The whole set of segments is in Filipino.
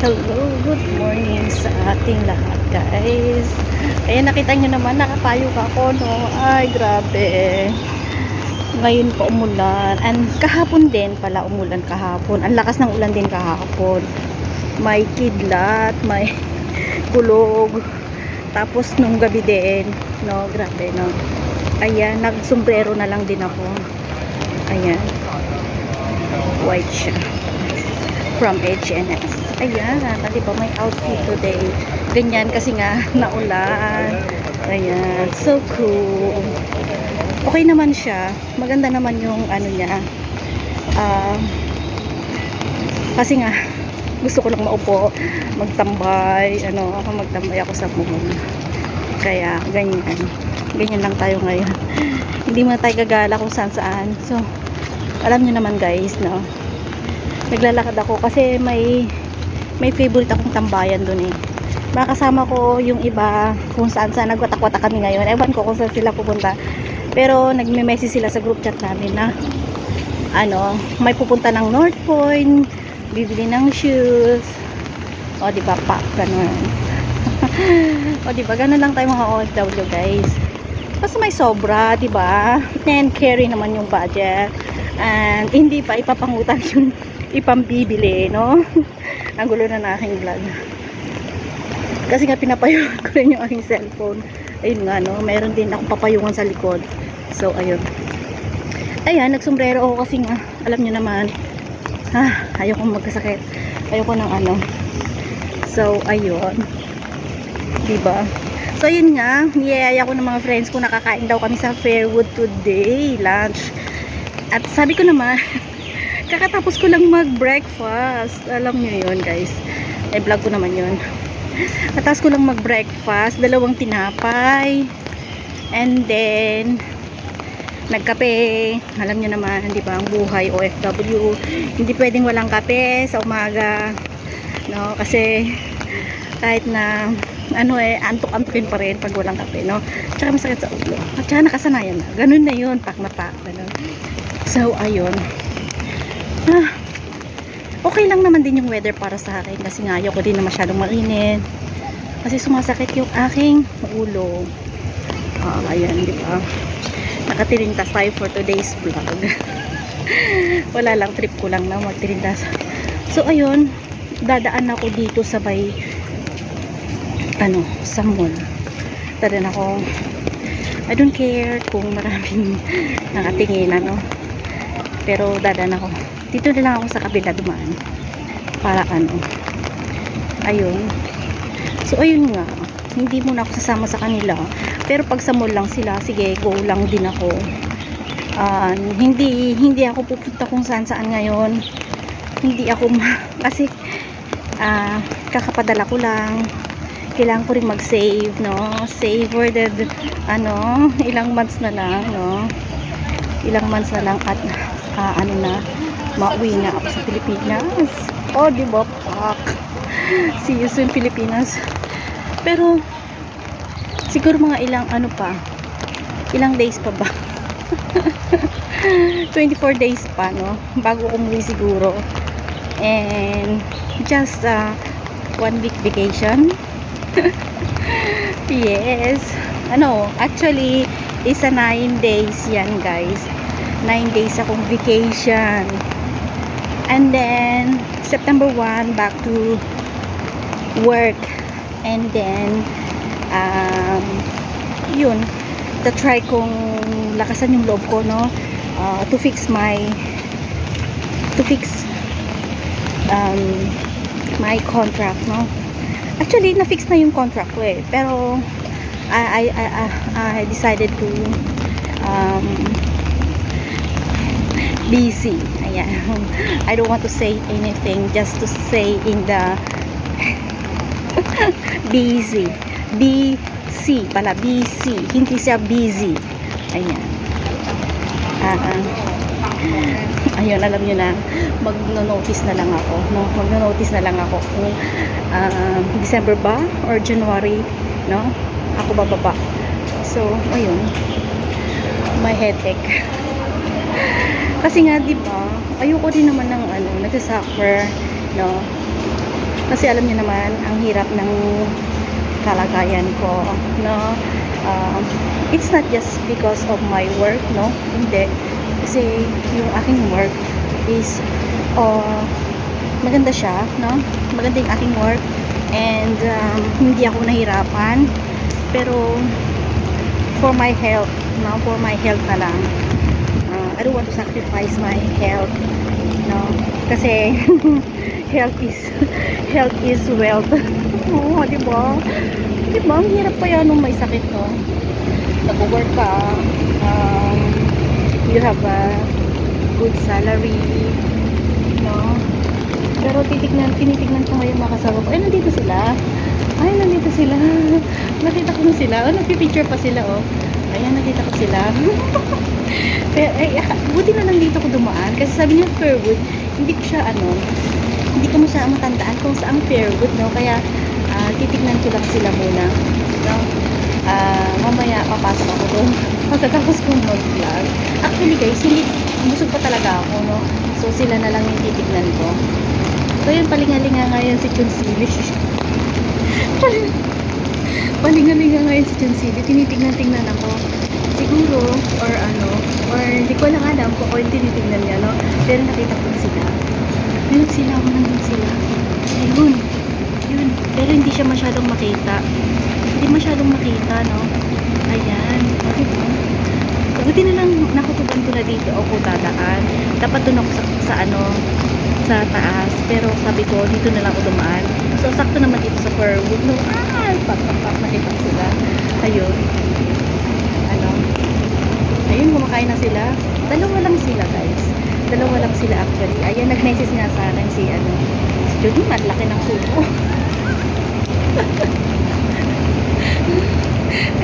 Hello, good morning sa ating lahat guys. Ayan, nakita nyo naman, nakapayog ako, no? Ay, grabe. Ngayon pa umulan. And kahapon din pala umulan kahapon. Ang lakas ng ulan din kahapon. May kidlat, may kulog. Tapos nung gabi din, no? Grabe, no? Ayan, nagsombrero na lang din ako. Ayan. White siya from H&M. Ayan, di ba may outfit today. Ganyan kasi nga naulan. Ayan, so cool. Okay naman siya. Maganda naman yung ano niya. Ah, kasi nga gusto ko lang maupo, magtambay, ano, ako magtambay ako sa mall. Kaya ganyan. Ganyan lang tayo ngayon. Hindi mo tayo gagala kung saan saan. So, alam niyo naman guys, no? Naglalakad ako kasi may may favorite akong tambayan doon eh. Makasama ko yung iba kung saan saan nagwatak-watak kami ngayon. Ewan ko kung saan sila pupunta. Pero nagme-message sila sa group chat namin na ano, may pupunta ng North Point, bibili ng shoes. O, di ba, pack, ganun. o, di ba, ganun lang tayo mga OFW, guys. Basta may sobra, di ba? And carry naman yung budget. And hindi pa ipapangutan yung ipambibili, no? Ang gulo na na aking vlog. Kasi nga pinapayungan ko rin yung aking cellphone. Ayun nga, no? Meron din akong papayungan sa likod. So, ayun. Ayan, nagsombrero ako kasi nga, alam nyo naman, ah, ayoko magkasakit. Ayoko ng ano. So, ayun. Diba? So, ayun nga, niyayaya ko ng mga friends ko nakakain daw kami sa Fairwood today, lunch. At sabi ko naman, kakatapos ko lang mag-breakfast. Alam nyo yun, guys. Ay, vlog ko naman yun. Katapos ko lang mag-breakfast. Dalawang tinapay. And then, nagkape. Alam nyo naman, di ba, ang buhay OFW. Hindi pwedeng walang kape sa umaga. No, kasi kahit na ano eh, antok-antokin pa rin pag walang kape, no? Tsaka masakit sa ulo. At tsaka nakasanayan na. Ganun na yun, pak na pak. Ganun. So, ayun. Ah, okay lang naman din yung weather para sa akin kasi nga ayoko din na masyadong mainit. Kasi sumasakit yung aking ulo. Ah, ayan, di ba? Nakatirintas tayo for today's vlog. Wala lang, trip ko lang na magtirintas. So, ayun, dadaan ako dito sa bay ano, sa mall. Dadaan ako I don't care kung maraming nakatingin, ano. Pero dadaan ako dito na lang ako sa kabila dumaan. Para ano. Ayun. So ayun nga. Hindi muna ako sasama sa kanila. Pero pag sa mall lang sila sige go lang din ako. Uh, hindi hindi ako pupunta kung saan saan ngayon. Hindi ako kasi uh, kakapadala ko lang. Kailangan ko rin mag save no? Save for the ano ilang months na lang no? Ilang months na lang at uh, ano na mauwi na ako sa Pilipinas. Oh, di ba? Fuck. See you soon, Pilipinas. Pero, siguro mga ilang ano pa, ilang days pa ba? 24 days pa, no? Bago umuwi siguro. And, just uh, one week vacation. yes. Ano, actually, is a 9 days yan, guys. 9 days akong vacation. And then, September 1, back to work. And then, um, yun, try kong lakasan yung loob ko, no? Uh, to fix my, to fix um, my contract, no? Actually, na-fix na yung contract ko eh. Pero, I, I, I, I decided to um, busy. Ayan. I don't want to say anything just to say in the busy. BC pala. BC. Hindi siya busy. Ayan. Ah, uh, ayun, alam nyo na, mag-notice na lang ako. No? Mag-notice na lang ako kung uh, December ba or January, no? Ako bababa. So, ayun. My headache. Kasi nga, di ba, ayoko din naman ng ano, nagsasuffer, no? Kasi alam niyo naman, ang hirap ng kalagayan ko, no? Um, it's not just because of my work, no? Hindi. Kasi yung aking work is, uh, maganda siya, no? Maganda yung aking work. And um, hindi ako nahirapan. Pero, for my health, no? For my health na lang. I don't want to sacrifice my health, no? Kasi, health is, health is wealth. Oo, di ba? Di ba? Ang hirap kaya nung may sakit, no? Nag-work ka, um, you have a good salary, no? Pero titignan, tinitignan ko ngayon mga kasama ko. Ay, nandito sila. Ay, nandito sila. Nakita ko na sila. Oh, nagpipicture pa sila, oh. Ayan, nakita ko sila. Pero, ay, ah, buti na lang dito ko dumaan. Kasi sabi niya, Fairwood, hindi ko siya, ano, hindi ko siya matandaan kung saan Fairwood, no? Kaya, ah, titignan ko lang sila muna. No? Ah, mamaya, papasok ako doon. Pagkatapos kong mag-vlog. Actually, guys, hindi, busog pa talaga ako, no? So, sila na lang yung titignan ko. So, yun, palingalinga ngayon si Chunsili. palingalinga ngayon si Chunsili. Tinitignan-tignan ako. Siguro, or ano, or hindi ko lang alam kung ako yung tinitignan niya, no? Pero nakita ko sila. Ayun sila, ako nandun sila. Ayun. Yun. Pero hindi siya masyadong makita. Hindi masyadong makita, no? Ayan. Okay ba? Buti na lang nakutuban ko na dito ako dadaan. Dapat ako sa, sa ano, sa taas. Pero sabi ko, dito na lang ako dumaan. So, sakto naman dito sa Fairwood. No, ay, pak, pak, pak, nakita sila. Ayun. Ano? Ayun, kumakain na sila. Dalawa lang sila, guys. Dalawa lang sila actually. Ayan, nag-message nga sa akin si, ano, si Judy, malaki ng suko.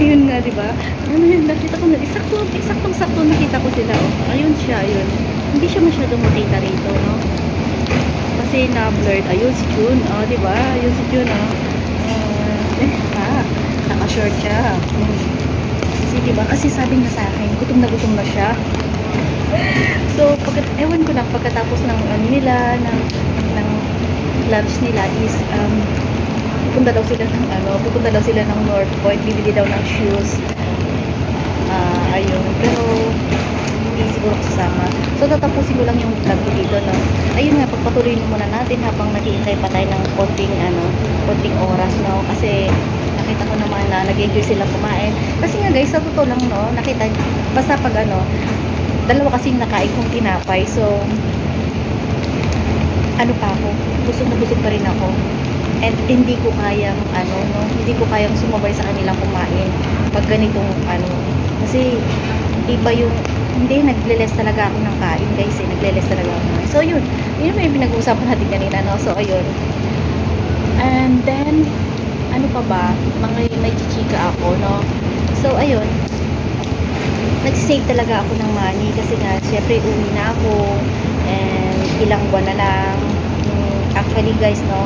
Ayun nga, di ba? Ano yun, nakita ko na, eksakto, eksaktong sakto nakita ko sila, oh. Ayun siya, ayun. Hindi siya masyadong makita rito, no? Kasi na-blurred. Ayun, si June, oh, di ba? Ayun si June, oh. Uh, naka-short siya. Kasi, di ba? Kasi sabi niya sa akin, gutom na gutom na siya. so, pagkat, ewan ko lang, pagkatapos ng, ano nila, ng, ng lunch nila is, um, pupunta daw sila ng ano, pupunta daw sila ng North Point, bibili daw ng shoes. Ah, ayun. Pero hindi siguro ako sasama. So tatapusin ko lang yung vlog ko dito, no. Ayun nga, pagpatuloy muna natin habang naghihintay pa tayo ng konting ano, konting oras, no. Kasi nakita ko naman na nag-enjoy sila kumain. Kasi nga guys, sa totoo lang, no, nakita, basta pag ano, dalawa kasing nakain kong tinapay. So, ano pa ako, busog na busog pa rin ako. And hindi ko kayang ano no hindi ko kayang sumabay sa kanilang kumain pag ganitong ano. Kasi iba yung hindi nagle-less talaga ako ng kain guys eh. Nagle-less talaga ako so yun. Yun yung pinag-uusapan natin kanina no? So ayun. And then ano pa ba mga may chichika ako no? So ayun. Nagsisave talaga ako ng money kasi nga syempre uwi na ako and ilang buwan na lang. Mm, actually guys no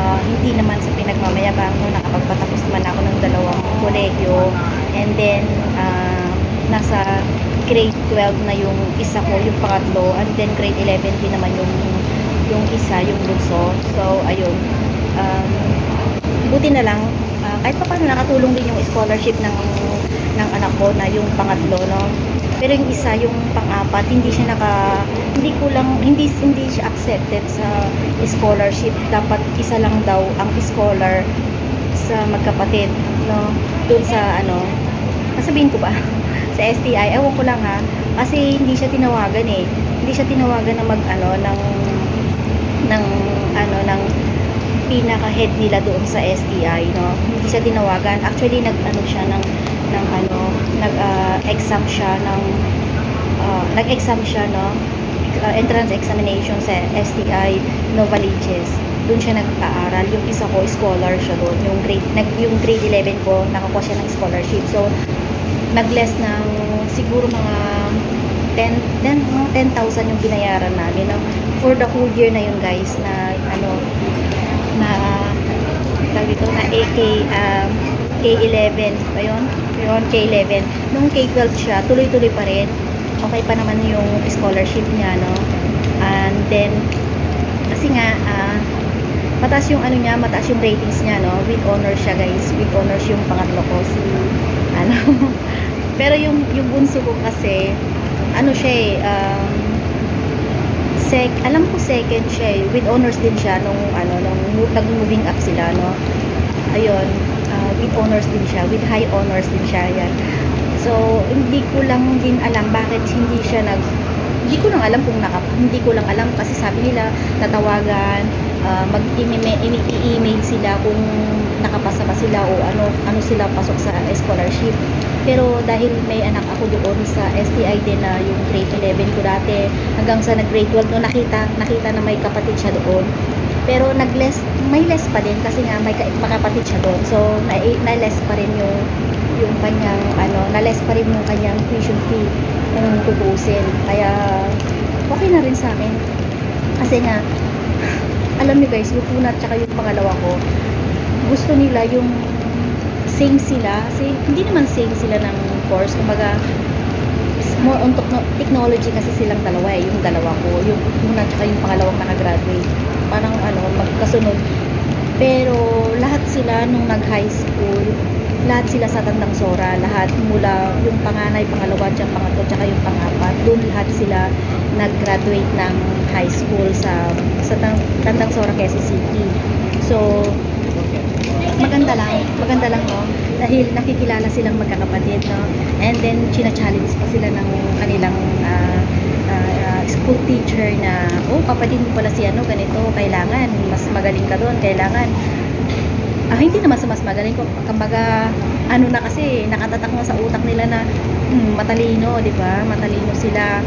Ah, hindi naman sa pinagmamayabang no, nakapagpatapos naman ako ng dalawang kolegyo and then ah, nasa grade 12 na yung isa ko, yung pangatlo and then grade 11 din naman yung yung isa, yung bunso. So ayun. Um, buti na lang ah, kahit pa paano nakatulong din yung scholarship ng ng anak ko na yung pangatlo no? Pero yung isa yung pang-apat hindi siya naka hindi kulang hindi hindi siya accepted sa scholarship. Dapat isa lang daw ang scholar sa magkapatid no? Doon sa ano sasabihin ko ba? Sa STI ewan ko lang ha? Kasi hindi siya tinawagan eh. Hindi siya tinawagan na mag ano ng ng ano ng pinaka head nila doon sa STI no hindi siya tinawagan actually nag ano siya ng ng ano nag ah, exam siya ng ah, nag-exam siya no uh, entrance examination sa STI Novaliches. Doon siya nag-aaral. Yung isa ko, scholar siya doon. Yung grade, nag, yung grade 11 ko, nakakuha siya ng scholarship. So, nag-less ng siguro mga 10, 10 mga 10,000 yung binayaran namin. No? For the whole year na yun, guys, na ano, na tawag dito, na AK, um, K11 ba yun? Yun, K11. Nung K12 siya, tuloy-tuloy pa rin okay pa naman yung scholarship niya, no? And then, kasi nga, ah, mataas yung ano niya, mataas yung ratings niya, no? With honors siya, guys. With honors yung pangatlo ko, si, ano. Pero yung, yung bunso ko kasi, ano siya eh, um, sec, alam ko second siya eh. With honors din siya nung, ano, nung mo- nag-moving up sila, no? Ayun, ah, with honors din siya. With high honors din siya, yan. So, hindi ko lang din alam bakit hindi siya nag hindi ko lang alam kung naka, hindi ko lang alam kasi sabi nila tatawagan ah, mag-email sila kung nakapasa ba sila o ano ano sila pasok sa scholarship. Pero dahil may anak ako doon sa STI din na yung grade 11 ko dati hanggang sa nag grade 12 no nakita nakita na may kapatid siya doon. Pero nag-less may less pa din kasi nga may ka- makapatid siya doon. So na, na less pa rin yung yung kanyang ano na less pa rin yung kanyang tuition fee kung tutusin kaya okay na rin sa akin. Kasi nga alam niyo guys yung una at yung pangalawa ko gusto nila yung same sila. Kasi hindi naman same sila ng course. Kumbaga more on techno- technology kasi silang dalawa eh yung dalawa ko. Yung una at yung pangalawang nakagraduate. Parang ano magkasunod. Pero lahat sila nung nag high school lahat sila sa Tandang Sora. Lahat mula yung panganay, pangalawa, tsaka pangatlo, tsaka yung pangapat doon lahat sila nag-graduate ng high school sa sa Tan- Tandang Sora, Quezon City. So maganda lang, maganda lang no dahil nakikilala silang magkakapatid no? And then china-challenge pa sila ng kanilang ah, school teacher na oh kapatid mo pala si ano ganito kailangan mas magaling ka doon kailangan. Ah, hindi naman sa mas magaling ko kumbaga ano na kasi nakatatak na sa utak nila na hmm, matalino di ba? Matalino sila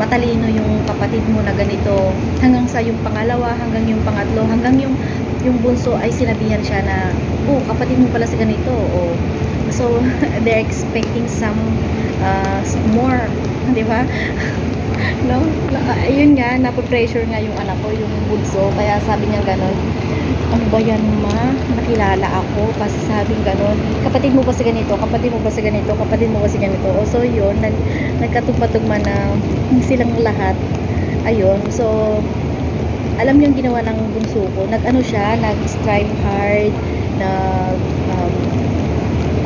matalino yung kapatid mo na ganito. Hanggang sa yung pangalawa hanggang yung pangatlo hanggang yung yung bunso ay sinabihan siya na oh kapatid mo pala si ganito. Oh so they're expecting some uh, more di ba no? Ayun nga napo-pressure nga yung anak ko yung bunso. Kaya sabi niya ganun ano ba yan ma? Nakilala ako. Kasi sabing ganun kapatid mo ba si ganito? Kapatid mo ba si ganito? Kapatid mo ba si ganito? O so yun nag, nagkatugma-tugma na silang lahat. Ayun so alam niyo yung ginawa ng bunso ko. Nag ano siya nag strive hard nag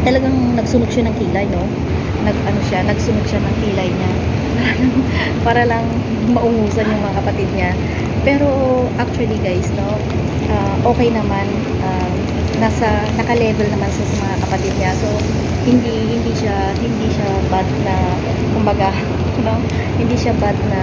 talagang nagsunog siya ng kilay no? Nag ano siya nagsunog siya ng kilay niya. Para lang maungusan yung mga kapatid niya. Pero actually guys no? Ah, okay naman. Ah, nasa naka-level naman sa, sa mga kapatid niya. So hindi hindi siya hindi siya bad na kumbaga no? Hindi siya bad na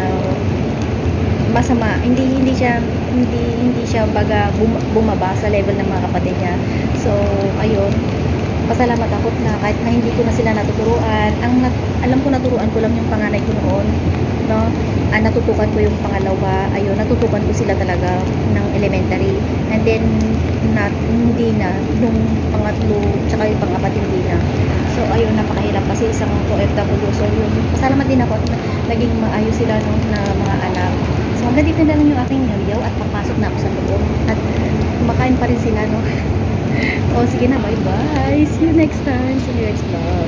masama. Hindi hindi siya hindi hindi siya baga bum- bumaba sa level ng mga kapatid niya. So ayun pasalamat ako na kahit na hindi ko na sila natuturuan ang nat- alam ko naturuan ko lang yung panganay ko noon no? Ah, natutukan ko yung pangalawa ayun natutukan ko sila talaga ng elementary. And then na, hindi na nung pangatlo tsaka yung pangapat hindi na. So ayun napakahirap kasi isang OFW so yun pasalamat din ako at na- naging maayos sila no, na mga anak. So hanggang dito na lang yung aking yaw at papasok na ako sa loob. At kumakain pa rin sila no o sige na bye bye see you next time. See you next vlog